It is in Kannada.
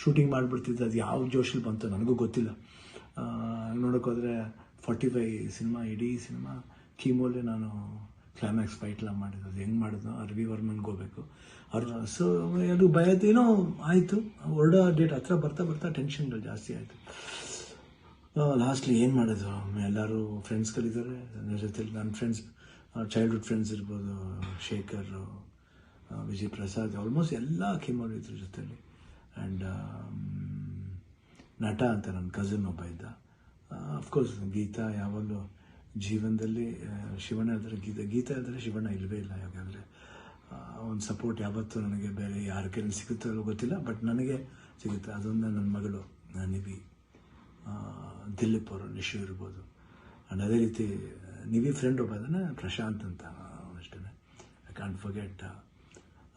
ಶೂಟಿಂಗ್ ಮಾಡಿಬಿಡ್ತಿದ್ದೆ. ಅದು ಯಾವ ಜೋಶಲ್ಲಿ ಬಂತು ನನಗೂ ಗೊತ್ತಿಲ್ಲ. ನೋಡೋಕ್ಕೋದ್ರೆ ಫಾರ್ಟಿ ಫೈ ಸಿನಿಮಾ, ಇಡೀ ಸಿನಿಮಾ, ಕೀಮೋಲೆ ನಾನು ಕ್ಲೈಮ್ಯಾಕ್ಸ್ ಫೈಟ್ಲ ಮಾಡಿದ್ದು. ಅದು ಹೆಂಗೆ ಮಾಡಿದ್ನೋ ಅರ್ವಿ ವರ್ಮನ್ಗೆ ಹೋಗ್ಬೇಕು. ಅವ್ರ ಸೊ, ಅದು ಭಯದ ಏನೋ ಆಯಿತು. ಹೊರಡೋ ಡೇಟ್ ಹತ್ರ ಬರ್ತಾ ಬರ್ತಾ ಟೆನ್ಷನ್ಗಳು ಜಾಸ್ತಿ ಆಯಿತು. ಲಾಸ್ಟ್ಲಿ ಏನು ಮಾಡೋದು ಎಲ್ಲರೂ ಫ್ರೆಂಡ್ಸ್ಗಳಿದ್ದಾರೆ ನನ್ನ ಜೊತೆಲಿ ನನ್ನ ಫ್ರೆಂಡ್ಸ್ ಚೈಲ್ಡ್ಹುಡ್ ಫ್ರೆಂಡ್ಸ್ ಇರ್ಬೋದು, ಶೇಖರ್ ವಿಜಯ್ ಪ್ರಸಾದ್ ಆಲ್ಮೋಸ್ಟ್ ಎಲ್ಲ ಕೀಮೋರು ಇದ್ರ ಜೊತೆಲಿ. ಆ್ಯಂಡ್ ನಟ ಅಂತ ನನ್ನ ಕಸಿನ್ ಒಬ್ಬ ಇದ್ದ. ಅಫ್ಕೋರ್ಸ್ ಗೀತಾ ಯಾವಾಗಲೂ ಜೀವನದಲ್ಲಿ ಆ, ಶಿವಣ್ಣ ಇದ್ದರೆ ಗೀತಾ ಗೀತಾ ಇದ್ದರೆ ಶಿವಣ್ಣ ಇಲ್ಲವೇ ಇಲ್ಲ ಯಾಕಂದರೆ ಒಂದು ಸಪೋರ್ಟ್ ಯಾವತ್ತೂ ನನಗೆ ಬೇರೆ ಯಾರ ಕೈಲಿ ಸಿಗುತ್ತೋ ಗೊತ್ತಿಲ್ಲ ಬಟ್ ನನಗೆ ಸಿಗುತ್ತೆ. ಅದೊಂದು ನನ್ನ ಮಗಳು ನಿವಿ ಆ, ದಿಲೀಪ್ ಅವರು ನಿಶು ಇರ್ಬೋದು. ಆ್ಯಂಡ್ ಅದೇ ರೀತಿ ನಿವಿ ಫ್ರೆಂಡ್ ಒಬ್ಬ ಅದನ್ನು ಪ್ರಶಾಂತ್ ಅಂತ ಅಷ್ಟೇ ಐ ಕ್ಯಾಂಟ್ ಫರ್ಗೆಟ್